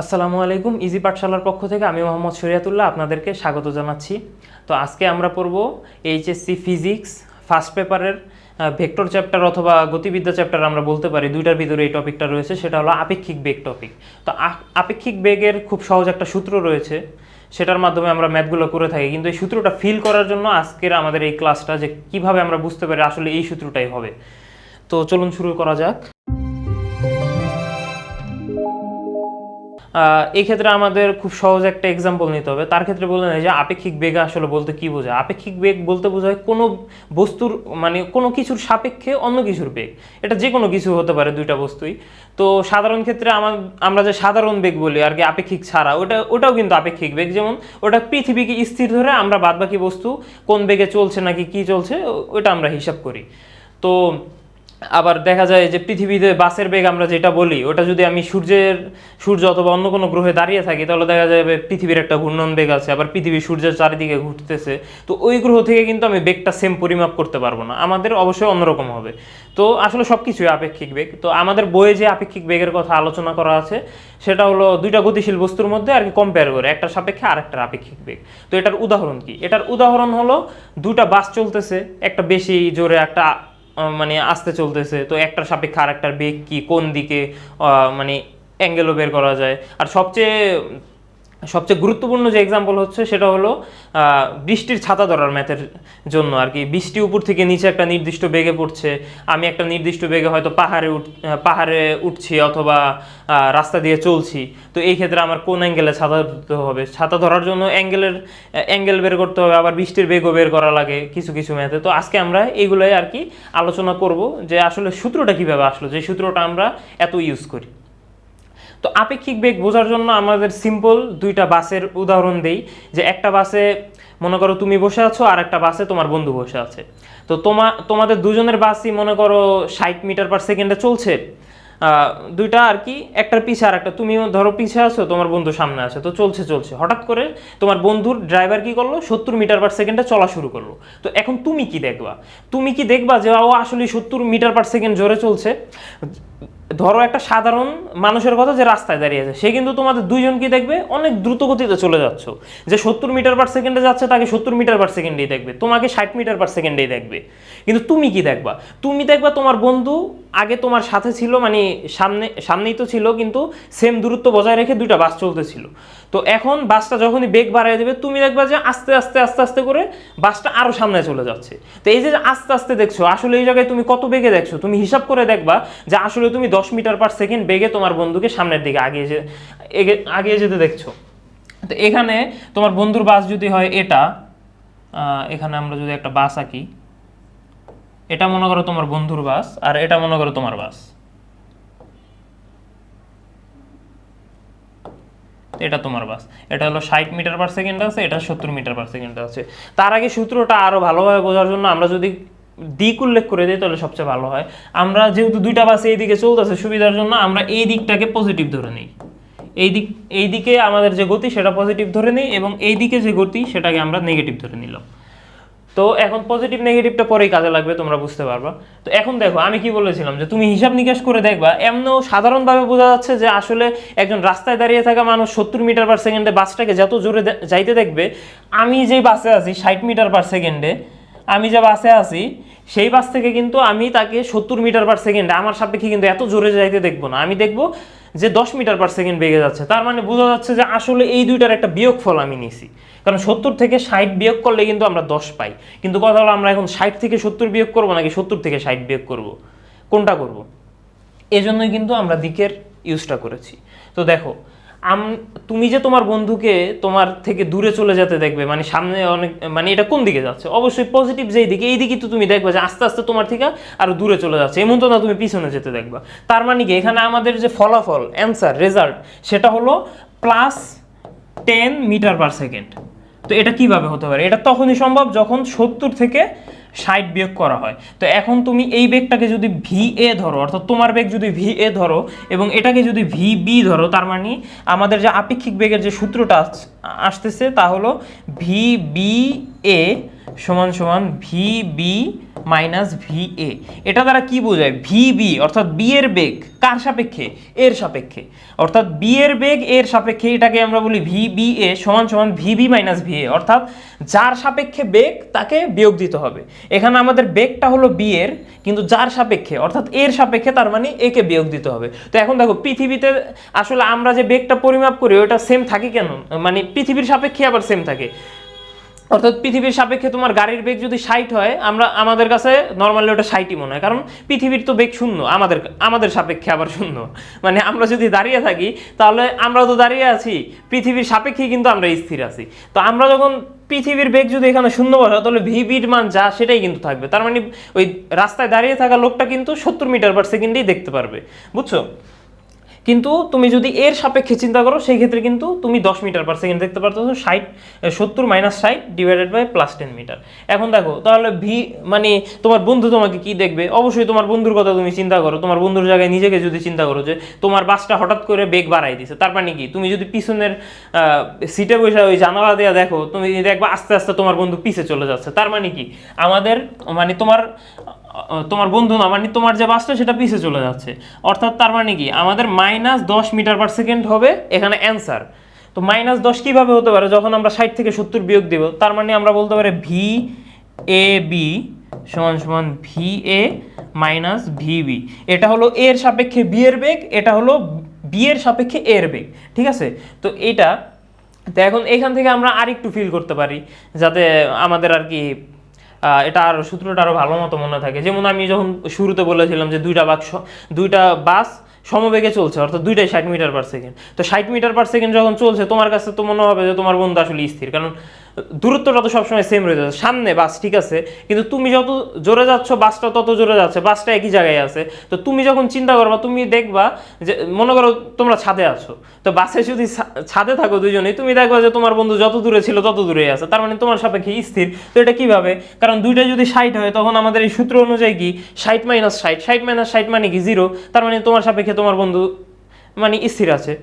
আসসালামু আলাইকুম, ইজি পাঠশালার পক্ষ থেকে আমি মোহাম্মদ শরিয়াতুল্লাহ আপনাদেরকে স্বাগত জানাচ্ছি। তো আজকে আমরা পড়ব এইচএসসি ফিজিক্স, ফার্স্ট পেপারের ভেক্টর চ্যাপ্টার অথবা গতিবিদ্যা চ্যাপ্টার আমরা বলতে পারি। দুইটার ভিতরে এই টপিকটা রয়েছে, সেটা হলো আপেক্ষিক বেগ টপিক। তো আপেক্ষিক বেগের খুব সহজ একটা সূত্র রয়েছে, সেটার মাধ্যমে আমরা ম্যাথগুলো করে থাকি। কিন্তু এই সূত্রটা ফিল করার জন্য আজকের আমাদের এই ক্লাসটা যে কীভাবে আমরা বুঝতে পারি আসলে এই সূত্রটাই হবে। তো চলুন শুরু করা যাক। এই ক্ষেত্রে আমাদের খুব সহজ একটা এক্সাম্পল নিতে হবে। তার ক্ষেত্রে বললেন যে আপেক্ষিক বেগ আসলে বলতে কি বোঝায়? আপেক্ষিক বেগ বলতে বোঝায় কোনো বস্তুর মানে কোনো কিছুর সাপেক্ষে অন্য কিছুর বেগ। এটা যে কোনো কিছু হতে পারে দুইটা বস্তুই। তো সাধারণ ক্ষেত্রে আমার আমরা যে সাধারণ বেগ বলি আর কি, আপেক্ষিক ছাড়া, ওটা, ওটাও কিন্তু আপেক্ষিক বেগ। যেমন ওটা পৃথিবীকে স্থির ধরে আমরা বাদবাকি বস্তু কোন বেগে চলছে নাকি কি চলছে ওটা আমরা হিসাব করি। তো আবার দেখা যায় যে পৃথিবীতে বাসের বেগ আমরা যেটা বলি, ওটা যদি আমি সূর্যের, সূর্য অথবা অন্য কোনো গ্রহে দাঁড়িয়ে থাকি, তাহলে দেখা যাবে পৃথিবীর একটা ঘূর্ণন বেগ আছে, আবার পৃথিবী সূর্যের চারিদিকে ঘুরতেছে। তো ওই গ্রহ থেকে কিন্তু আমি বেগটা সেম পরিমাপ করতে পারব না। আমাদের অবশ্যই অন্যরকম হবে। তো আসলে সব কিছুই আপেক্ষিক বেগ। তো আমাদের বইয়ে যে আপেক্ষিক বেগের কথা আলোচনা করা আছে, সেটা হলো দুইটা গতিশীল বস্তুর মধ্যে আর কি কম্পেয়ার করে একটা সাপেক্ষে আর একটা আপেক্ষিক বেগ। তো এটার উদাহরণ কি? এটার উদাহরণ হলো দুটা বাস চলতেছে, একটা বেশি জোরে, একটা মানে আসতে চলতেছে। তো একটার সাপেক্ষে আর একটার বেগ কি, কোন দিকে মানে অ্যাঙ্গেলও বের করা যায়। আর সবচেয়ে সবচেয়ে গুরুত্বপূর্ণ যে এক্সাম্পল হচ্ছে সেটা হলো বৃষ্টির ছাতা ধরার ম্যাথের জন্য আর কি। বৃষ্টি উপর থেকে নিচে একটা নির্দিষ্ট বেগে পড়ছে, আমি একটা নির্দিষ্ট বেগে হয়তো পাহাড়ে উঠ পাহাড়ে উঠছি অথবা রাস্তা দিয়ে চলছি। তো এই ক্ষেত্রে আমার কোন অ্যাঙ্গেলে ছাতা ধরতে হবে? ছাতা ধরার জন্য অ্যাঙ্গেলের অ্যাঙ্গেল বের করতে হবে, আবার বৃষ্টির বেগও বের করা লাগে কিছু কিছু ম্যাথে তো আজকে আমরা এইগুলোই আর কি আলোচনা করব যে আসলে সূত্রটা কীভাবে আসলো, যে সূত্রটা আমরা এত ইউজ করি। তো আপেক্ষিক বেগ বোঝার জন্য আমাদের সিম্পল দুইটা বাসের উদাহরণ দেই, যে একটা বাসে মনে করো তুমি বসে আছো আর একটা বাসে তোমার বন্ধু বসে আছে। তো তোমা, তোমাদের দুজনের বাসই মনে করো ষাট মিটার পার সেকেন্ডে চলছে। দুইটা আর কি, একটার পিছে আর একটা। তুমি ধরো পিছে আছো, তোমার বন্ধু সামনে আছে। তো চলছে চলছে। হঠাৎ করে তোমার বন্ধুর ড্রাইভার কি করল? সত্তর মিটার পার সেকেন্ডে চলা শুরু করল। তো এখন তুমি কি দেখবা? তুমি কি দেখবা যে ও আসলে সত্তর মিটার পার সেকেন্ড জোরে চলছে? ধরো একটা সাধারণ মানুষের কথা যে রাস্তায় দাঁড়িয়ে আছে, সে কিন্তু তোমাদের দুইজন কি দেখবে? অনেক দ্রুত গতিতে চলে যাচ্ছ। যে সত্তর মিটার পার সেকেন্ডে যাচ্ছে, তাকে সত্তর মিটার পার সেকেন্ডেই দেখবে। তোমাকে ষাট মিটার পার সেকেন্ডেই দেখবে। কিন্তু তুমি কি দেখবা? তুমি দেখবা তোমার বন্ধু আগে তোমার সাথে ছিল মানে সামনে, সামনেই তো ছিল, কিন্তু সেম দূরত্ব বজায় রেখে দুইটা বাস চলতেছিল। তো এখন বাসটা যখনই বেগ বাড়ায় দেবে, তুমি দেখবা যে আস্তে আস্তে আস্তে আস্তে করে বাসটা আরও সামনে চলে যাচ্ছে। তো এই যে আস্তে আস্তে দেখছ, আসলে এই জায়গায় তুমি কত বেগে দেখছ? তুমি হিসাব করে দেখবা যে আসলে তুমি দশ মিটার পার সেকেন্ড বেগে তোমার বন্ধুকে সামনের দিকে আগিয়ে যে আগিয়ে যেতে দেখছ। তো এখানে তোমার বন্ধুর বাস যদি হয় এটা এখানে আমরা যদি একটা বাস আঁকি, এটা মনে করো তোমার বন্ধুর বাস, আর এটা মনে করো তোমার বাস। এটা তোমার বাস। এটা হলো ষাট মিটার পার সেকেন্ড আছে, এটা সত্তর মিটার পার সেকেন্ড আছে। তার আগে সূত্রটা আরও ভালোভাবে বোঝার জন্য আমরা যদি দিক উল্লেখ করে দিই, তাহলে সবচেয়ে ভালো হয়। আমরা যেহেতু দুইটা বাস এই দিকে চলতেছে সুবিধার জন্য, আমরা এই দিকটাকে পজিটিভ ধরে নিই। এই দিক, এই দিকে আমাদের যে গতি, সেটা পজিটিভ ধরে নিই এবং এই দিকে যে গতি, সেটাকে আমরা নেগেটিভ ধরে নিলাম। তো এখন পজিটিভ নেগেটিভটা পরেই কাজে লাগবে, তোমরা বুঝতে পারবা। তো এখন দেখো, আমি কি বলেছিলাম যে তুমি হিসাব নিকাশ করে দেখবা, এমনও সাধারণভাবে বোঝা যাচ্ছে যে আসলে একজন রাস্তায় দাঁড়িয়ে থাকা মানুষ সত্তর মিটার পার সেকেন্ডে বাসটাকে যত জোরে যাইতে দেখবে, আমি যে বাসে আছি ষাট মিটার পার সেকেন্ডে আমি যে বাসে আছি, সেই বাস থেকে কিন্তু আমি তাকে সত্তর মিটার পার সেকেন্ডে আমার সাপেক্ষে কিন্তু এত জোরে যাইতে দেখব না। আমি দেখব যে দশ মিটার পার সেকেন্ড বেগে যাচ্ছে, তার মানে বোঝা যাচ্ছে যে আসলে এই দুইটার একটা বিয়োগ ফল আমি নিছি। কারণ সত্তর থেকে ষাট বিয়োগ করলে কিন্তু আমরা দশ পাই। কিন্তু কথা হলো আমরা এখন ষাট থেকে সত্তর বিয়োগ করব নাকি সত্তর থেকে ষাট বিয়োগ করব? কোনটা করব? এজন্যই কিন্তু আমরা দিকের ইউজটা করেছি। তো দেখো আম, তুমি যে তোমার বন্ধুকে তোমার থেকে দূরে চলে যেতে দেখবে মানে সামনে অনেক মানে এটা কোন দিকে যাচ্ছে? অবশ্যই পজিটিভ যেই দিকে, এই দিকে তো তুমি দেখবে যে আস্তে আস্তে তোমার থেকে আরও দূরে চলে যাচ্ছে। এমন তো না তুমি পিছনে যেতে দেখবা। তার মানে কি, এখানে আমাদের যে ফলাফল অ্যান্সার রেজাল্ট সেটা হলো plus ten metre per second তো এটা কীভাবে হতে পারে? এটা তখনই সম্ভব যখন সত্তর থেকে ষাট বিয়োগ করা হয়। তো এখন তুমি এই বেগটাকে যদি ভি এ ধরো, অর্থাৎ তোমার বেগ যদি ভি এ ধরো এবং এটাকে যদি ভি বি ধরো, তার মানে আমাদের যে আপেক্ষিক বেগের যে সূত্রটা আসতেছে তা হলো ভি বি এ সমান সমান V B minus V A এটা দ্বারা কি বোঝায়? ভি বি অর্থাৎ বি এর বেগ কার সাপেক্ষে? এর সাপেক্ষে। অর্থাৎ বি এর বেগ, এর সাপেক্ষে এটাকে আমরা বলি ভি বি এ সমান সমান V B minus V A অর্থাৎ যার সাপেক্ষে বেগ, তাকে বিয়োগ দিতে হবে। এখানে আমাদের বেগটা হলো বি এর, কিন্তু যার সাপেক্ষে, অর্থাৎ এর সাপেক্ষে, তার মানে একে বিয়োগ দিতে হবে। তো এখন দেখো, পৃথিবীতে আসলে আমরা যে বেগটা পরিমাপ করি, ওটা সেম থাকে কেন? মানে পৃথিবীর সাপেক্ষে আবার সেম থাকে। অর্থাৎ পৃথিবীর সাপেক্ষে তোমার গাড়ির বেগ যদি ষাট হয়, আমরা আমাদের কাছে নর্মালি ওটা ষাটই মনে হয়। কারণ পৃথিবীর তো বেগ শূন্য, আমাদের আমাদের সাপেক্ষে আবার শূন্য। মানে আমরা যদি দাঁড়িয়ে থাকি, তাহলে আমরা তো দাঁড়িয়ে আছি, পৃথিবীর সাপেক্ষে কিন্তু আমরা স্থির আছি। তো আমরা যখন পৃথিবীর বেগ যদি এখানে শূন্য বসা তাহলে ভিবির মান যা, সেটাই কিন্তু থাকবে। তার মানে ওই রাস্তায় দাঁড়িয়ে থাকা লোকটা কিন্তু সত্তর মিটার পার সেকেন্ডেই দেখতে পারবে। বুঝছ? কিন্তু তুমি যদি এর সাপেক্ষে চিন্তা করো, সেই ক্ষেত্রে কিন্তু তুমি দশ মিটার পার সেকেন্ড দেখতে পারতো ষাট সত্তর মাইনাস ষাট divided by plus ten metre এখন দেখো, তাহলে ভি মানে তোমার বন্ধু তোমাকে কি দেখবে? অবশ্যই তোমার বন্ধুর কথা তুমি চিন্তা করো। তোমার বন্ধুর জায়গায় নিজেকে যদি চিন্তা করো যে, তোমার বাসটা হঠাৎ করে বেগ বাড়াই দিছে, তার মানে কি? তুমি যদি পিছনের সিটে বসে ওই জানালা দেওয়া দেখো, তুমি দেখবা আস্তে আস্তে তোমার বন্ধু পিছে চলে যাচ্ছে। তার মানে কি? আমাদের মানে তোমার তোমার বন্ধু না মানে তোমার যে বাসটা, সেটা পিছে চলে যাচ্ছে। অর্থাৎ তার মানে কি? আমাদের মাইনাস দশ মিটার পার সেকেন্ড হবে এখানে অ্যান্সার তো মাইনাস দশ কীভাবে হতে পারে? যখন আমরা ষাট থেকে সত্তর বিয়োগ দেব, তার মানে আমরা বলতে পারি ভি এ বি সমান সমান V A minus V B এটা হলো এর সাপেক্ষে বি এর বেগ, এটা হলো বি সাপেক্ষে এর বেগ, ঠিক আছে? তো এটা, তো এখন এখান থেকে আমরা আরেকটু ফিল করতে পারি, যাতে আমাদের আর কি এটা আর সূত্রটা আরও ভালো মতো মনে থাকে। যেমন আমি যখন শুরুতে বলেছিলাম যে দুইটা বাক্স, দুইটা বাস সমবেগে চলছে, অর্থাৎ দুইটাই ষাট মিটার পার সেকেন্ড তো ষাট মিটার পার সেকেন্ড যখন চলছে, তোমার কাছে তো মনে হবে যে তোমার বন্ধু আসলে স্থির। কারণ দূরত্বটা তো সবসময় সেম রয়ে যাচ্ছে। সামনে বাস ঠিক আছে, কিন্তু তুমি যত জোরে যাচ্ছ বাসটা তত জোরে যাচ্ছে বাসটা একই জায়গায় আছে। তো তুমি যখন চিন্তা করবা, তুমি দেখবা যে, মনে করো তোমরা ছাদে আছো। তো বাসে যদি ছাদে থাকো দুজনেই তুমি দেখবা যে তোমার বন্ধু যত দূরে ছিল তত দূরে আছে। তার মানে তোমার সাপেক্ষে স্থির। তো এটা কীভাবে? কারণ দুইটা যদি ষাট হয়, তখন আমাদের এই সূত্র অনুযায়ী কি? ষাট মাইনাস ষাট ষাট মাইনাস ষাট মানে কি? জিরো তার মানে তোমার সাপেক্ষে তোমার বন্ধু মানে স্থির আছে।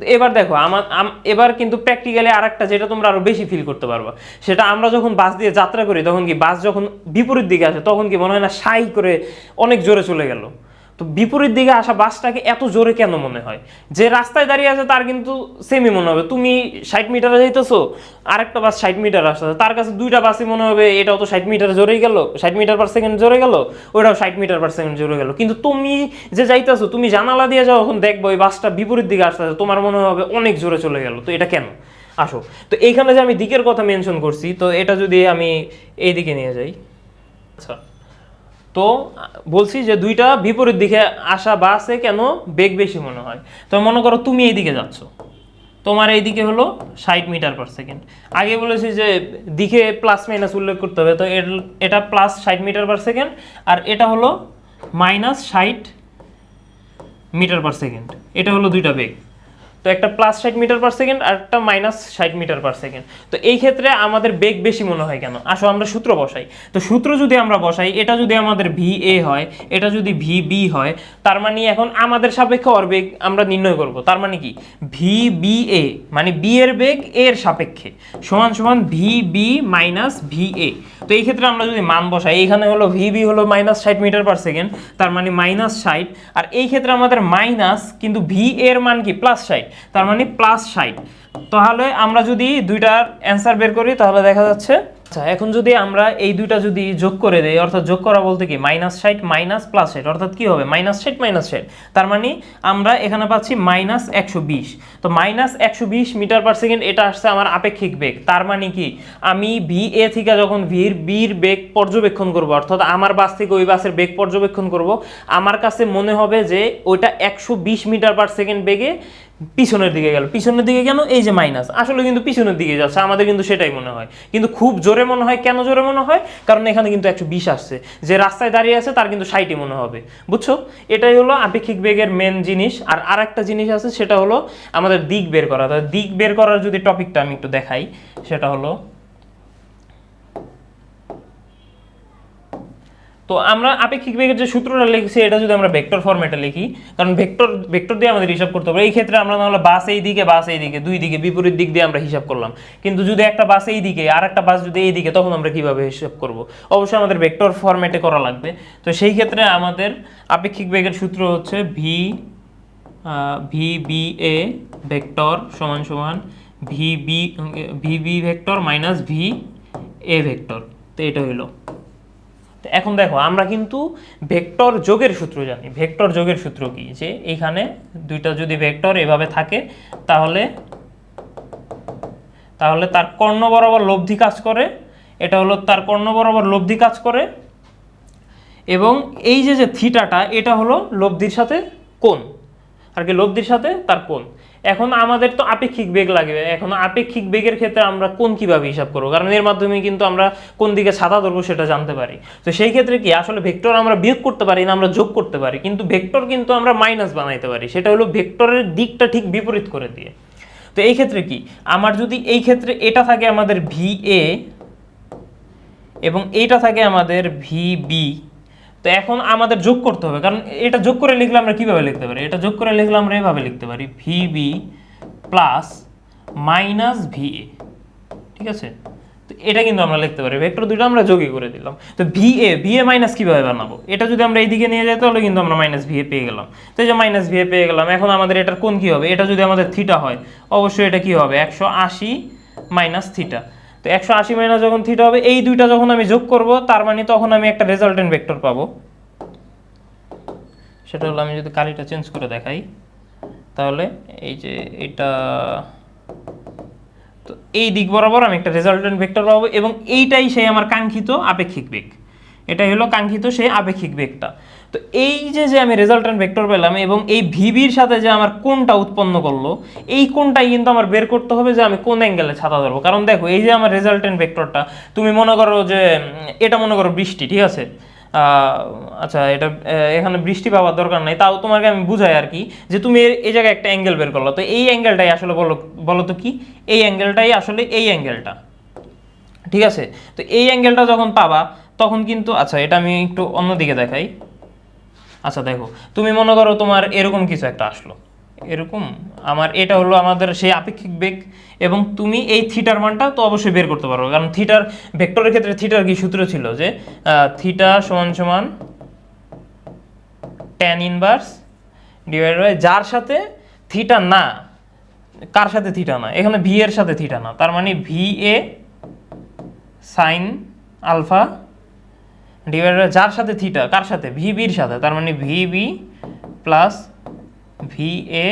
এবার দেখো আমার আম- এবার কিন্তু প্র্যাকটিক্যালি আরেকটা যেটা তোমরা আরও বেশি ফিল করতে পারব, সেটা আমরা যখন বাস দিয়ে যাত্রা করি, তখন কি বাস যখন বিপরীত দিকে আসে, তখন কি মনে হয় না সাই করে অনেক জোরে চলে গেল। তো বিপরীত দিকে আসা বাসটাকে এত জোরে কেন মনে হয়? যে রাস্তায় দাঁড়িয়ে আছে তার কিন্তু সেমই মনে হবে। তুমি ষাট মিটারে যাইতেছো, আরেকটা বাস ষাট মিটার আসছে তার কাছে দুইটা বাসই মনে হবে, এটাও তো ষাট মিটার জোরেই গেল, ষাট মিটার পার সেকেন্ড জোরে গেল ওটাও ষাট মিটার পার সেকেন্ড জোরে গেল। কিন্তু তুমি যে যাইতেছো, তুমি জানালা দিয়ে যাও, এখন দেখব ওই বাসটা বিপরীত দিকে আসতেছে, তোমার মনে হবে অনেক জোরে চলে গেল। তো এটা কেন? আসো। তো এইখানে যে আমি দিকের কথা মেনশন করছি, তো এটা যদি আমি এই দিকে নিয়ে যাই। আচ্ছা। তো বলছি যে দুইটা বিপরীত দিকে আসা বাসে কেন বেগ বেশি মনে হয়? তো মনে করো তুমি এই দিকে যাচ্ছ। তোমার এই দিকে হলো ষাট মিটার পার সেকেন্ড আগে বলেছি যে দিকে প্লাস মাইনাস উল্লেখ করতে হবে, তো এটা প্লাস ষাট মিটার পার সেকেন্ড আর এটা হলো মাইনাস ষাট মিটার পার সেকেন্ড এটা হলো দুইটা বেগ। তো একটা প্লাস ষাট মিটার পার সেকেন্ড আর একটা মাইনাস ষাট মিটার পার সেকেন্ড তো এই ক্ষেত্রে আমাদের বেগ বেশি মনে হয় কেন? আসো আমরা সূত্র বসাই। তো সূত্র যদি আমরা বসাই, এটা যদি আমাদের ভি এ হয়, এটা যদি ভি বি হয়, তার মানে এখন আমাদের সাপেক্ষে ওর বেগ আমরা নির্ণয় করব। তার মানে কি? ভি বি এ মানে বি এর বেগ এর সাপেক্ষে। সমান সমান V B minus V A তো এই ক্ষেত্রে আমরা যদি মান বসাই, এখানে হলো ভি বি হলো মাইনাস ষাট মিটার পার সেকেন্ড তার মানে মাইনাস ষাট। আর এই ক্ষেত্রে আমাদের মাইনাস কিন্তু ভি এর মান কি? প্লাস ষাট। তার মানে প্লাস ষাট। তাহলে আমরা যদি দুইটার অ্যান্সার বের করি, তাহলে দেখা যাচ্ছে আচ্ছা এখন যদি আমরা এই দুইটা যদি যোগ করে দেই, অর্থাৎ যোগ করা বলতে কি? মাইনাস ষাট মাইনাস প্লাস ষাট, অর্থাৎ কি হবে? মাইনাস ষাট মাইনাস ষাট। তার মানে আমরা এখানে পাচ্ছি মাইনাস একশো বিশ। তো মাইনাস একশো বিশ মিটার পার সেকেন্ড এটা আসছে আমার আপেক্ষিক বেগ। তার মানে কি? আমি ভি এ থেকে যখন ভির বির বেগ পর্যবেক্ষণ করব, অর্থাৎ আমার বাস থেকে ওই বাসের বেগ পর্যবেক্ষণ করব, আমার কাছে মনে হবে যে ওইটা একশো বিশ মিটার পার সেকেন্ড বেগে পিছনের দিকে গেল। পিছনের দিকে কেন? এই যে মাইনাস আসলে কিন্তু পিছনের দিকে যাচ্ছে, আমাদের কিন্তু সেটাই মনে হয়। কিন্তু খুব জোরে মনে হয়, কেন জোরে মনে হয়? কারণ এখানে কিন্তু একশো বিশ আসছে। যে রাস্তায় দাঁড়িয়ে আছে, তার কিন্তু ষাটই মনে হবে। বুঝছ? এটাই হলো আপেক্ষিক বেগের মেন জিনিস। আর আর একটা জিনিস আছে, সেটা হলো আমাদের দিক বের করা। দিক বের করার যদি টপিকটা আমি একটু দেখাই, সেটা হলো তো আমরা আপেক্ষিক বেগের যে সূত্রটা লিখছি, এটা যদি আমরা ভেক্টর ফরম্যাটে লিখি, কারণ ভেক্টর ভেক্টর দিয়ে আমাদের হিসাব করতে হবে। এই ক্ষেত্রে আমরা নাহলে বাস এই দিকে, বাস এই দিকে, দুই দিকে, বিপরীত দিক দিয়ে আমরা হিসাব করলাম। কিন্তু যদি একটা বাস এই দিকে, আর একটা বাস যদি এই দিকে, তখন আমরা কীভাবে হিসাব করব? অবশ্যই আমাদের ভেক্টর ফরম্যাটে করা লাগবে। তো সেই ক্ষেত্রে আমাদের আপেক্ষিক বেগের সূত্র হচ্ছে V V B A vector সমান সমান V B V B vector minus V A vector তো এটা হইল। এখন দেখো, আমরা কিন্তু ভেক্টর যোগের সূত্র জানি। ভেক্টর যোগের সূত্র কি? যে এইখানে দুইটা যদি ভেক্টর এভাবে থাকে, তাহলে তাহলে তার কর্ণ বরাবর লব্ধি কাজ করে, এটা হলো তার কর্ণ বরাবর লব্ধি কাজ করে, এবং এই যে যে থিটাটা এটা হলো লব্ধির সাথে কোণ। আর কি লব্ধির সাথে তার কোণ। এখন আমাদের তো আপেক্ষিক বেগ লাগবে। এখন আপেক্ষিক বেগের ক্ষেত্রে আমরা কোন কীভাবে হিসাব করব? কারণ এর মাধ্যমে কিন্তু আমরা কোন দিকে ছাতা ধরবো সেটা জানতে পারি। তো সেই ক্ষেত্রে কি আসলে ভেক্টর আমরা বিয়োগ করতে পারি না আমরা যোগ করতে পারি? কিন্তু ভেক্টর কিন্তু আমরা মাইনাস বানাইতে পারি। সেটা হলো ভেক্টরের দিকটা ঠিক বিপরীত করে দিয়ে। তো এই ক্ষেত্রে কি? আমার যদি এই ক্ষেত্রে এটা থাকে আমাদের ভি এ এবং এইটা থাকে আমাদের ভি বি তো এখন আমাদের যোগ করতে হবে। কারণ এটা যোগ করে লিখলে আমরা কীভাবে লিখতে পারি? এটা যোগ করে লিখলে আমরা এভাবে লিখতে পারি। V B plus minus V A ঠিক আছে? তো এটা কিন্তু আমরা লিখতে পারি। ভেক্টর দুটো আমরা যোগই করে দিলাম। তো V A V A minus কীভাবে বানাবো? এটা যদি আমরা এইদিকে নিয়ে যাই, তাহলে কিন্তু আমরা মাইনাস ভি এ পেয়ে গেলাম। তো এই যে মাইনাস ভি এ পেয়ে গেলাম। এখন আমাদের এটার কোন কী হবে? এটা যদি আমাদের থিটা হয়, অবশ্যই এটা কী হবে? একশো আশি মাইনাস থিটা তো একশো আশি মাইনাস যখন থিটা হবে, এই দুইটা যখন আমি যোগ করব, তার মানে তখন আমি একটা রেজাল্টেন্ট ভেক্টর পাবো। সেটা হলো আমি যদি কালিটা চেঞ্জ করে দেখাই, তাহলে এই যে এটা, তো এই দিক বরাবর আমি একটা রেজাল্টেন্ট ভেক্টর পাবো এবং এইটাই সেই আমার কাঙ্ক্ষিত আপেক্ষিক বেগ। এটাই হলো কাঙ্ক্ষিত সেই আপেক্ষিক বেগটা। তো এই যে যে আমি রেজাল্টেন্ট ভেক্টর পেলাম এবং এই ভিবির সাথে যে আমার কোনটা উৎপন্ন করল, এই কোনটাই কিন্তু আমার বের করতে হবে যে আমি কোন অ্যাঙ্গেলে ছাতা ধরবো। কারণ দেখো, এই যে আমার রেজাল্টেন্ট ভেক্টরটা তুমি মনে করো যে, এটা মনে করো বৃষ্টি, ঠিক আছে? আচ্ছা এটা এখানে বৃষ্টি পাওয়ার দরকার নাই। তাও তোমাকে আমি বুঝাই আর কি যে তুমি এই জায়গায় একটা অ্যাঙ্গেল বের করল। তো এই অ্যাঙ্গেলটাই আসলে বলো বলো তো কি? এই অ্যাঙ্গেলটাই আসলে এই অ্যাঙ্গেলটা ঠিক আছে? তো এই অ্যাঙ্গেলটা যখন পাবা, তখন কিন্তু আচ্ছা এটা আমি একটু অন্যদিকে দেখাই। আচ্ছা দেখো, তুমি মনে করো তোমার এরকম কিছু একটা আসলো। এরকম, আমার, এটা হলো আমাদের সেই আপেক্ষিক বেগ এবং তুমি এই থিটার মানটা তো অবশ্যই বের করতে পারো। কারণ থিটার, ভেক্টরের ক্ষেত্রে থিটার কি সূত্র ছিল যে থিটা সমান সমান ট্যান ইনভার্স ডিভাইড বাই যার সাথে থিটা না, কার সাথে থিটা না? এখানে ভি এর সাথে থিটা না। তার মানে V A sine alpha divide by যার সাথে থিটা কার সাথে? ভি বির সাথে। তার মানে V B plus V A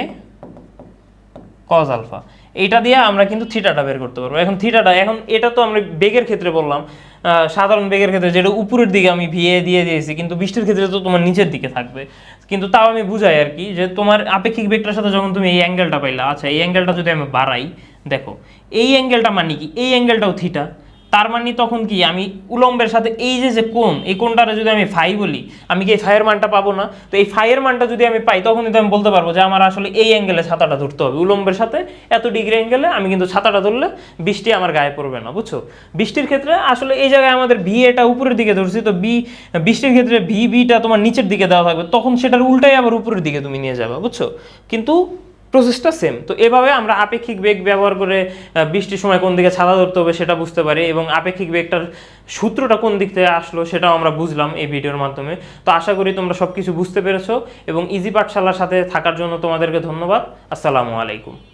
cos alpha এইটা দিয়ে আমরা কিন্তু থিটাটা বের করতে পারব। এখন থিটাটা এখন এটা তো আমরা বেগের ক্ষেত্রে বললাম। সাধারণ বেগের ক্ষেত্রে যেটা উপরের দিকে আমি ভিএ দিয়ে দিয়েছি, কিন্তু বৃষ্টির ক্ষেত্রে তো তোমার নিচের দিকে থাকবে। কিন্তু তাও আমি বুঝাই আর কি যে তোমার আপেক্ষিক বেগটার সাথে যখন তুমি এই অ্যাঙ্গেলটা পাইলা আচ্ছা এই অ্যাঙ্গেলটা যদি আমি বাড়াই, দেখো, এই অ্যাঙ্গেলটা মানে কি? এই অ্যাঙ্গেলটাও থিটা তার মানে তখন কি? আমি উলম্বের সাথে এই যে যে কোণ, এই কোণটারে যদি আমি ফাই বলি, আমি কি এই ফাইয়ের মানটা পাবো না? তো এই ফাইয়ের মানটা যদি আমি পাই তখন কিন্তু আমি বলতে পারব যে আমার আসলে এই অ্যাঙ্গেলে ছাতাটা ধরতে হবে। উলম্বের সাথে এত ডিগ্রি অ্যাঙ্গেলে আমি কিন্তু ছাতাটা ধরলে বৃষ্টি আমার গায়ে পড়বে না, বুঝছ? বৃষ্টির ক্ষেত্রে আসলে এই জায়গায় আমাদের ভি এটা উপরের দিকে ধরছি, তো বি বৃষ্টির ক্ষেত্রে ভি বিটা তোমার নিচের দিকে দেওয়া থাকবে, তখন সেটার উল্টাই আবার উপরের দিকে তুমি নিয়ে যাবে, বুঝছ? কিন্তু প্রসেসটা সেম তো এভাবে আমরা আপেক্ষিক বেগ ব্যবহার করে বৃষ্টির সময় কোন দিকে ছাদা ধরতে হবে সেটা বুঝতে পারি এবং আপেক্ষিক বেগটার সূত্রটা কোন দিক থেকে আসলো সেটাও আমরা বুঝলাম এই ভিডিওর মাধ্যমে। তো আশা করি তোমরা সব কিছু বুঝতে পেরেছ এবং ইজি পাঠশালার সাথে থাকার জন্য তোমাদেরকে ধন্যবাদ। আসসালামু আলাইকুম।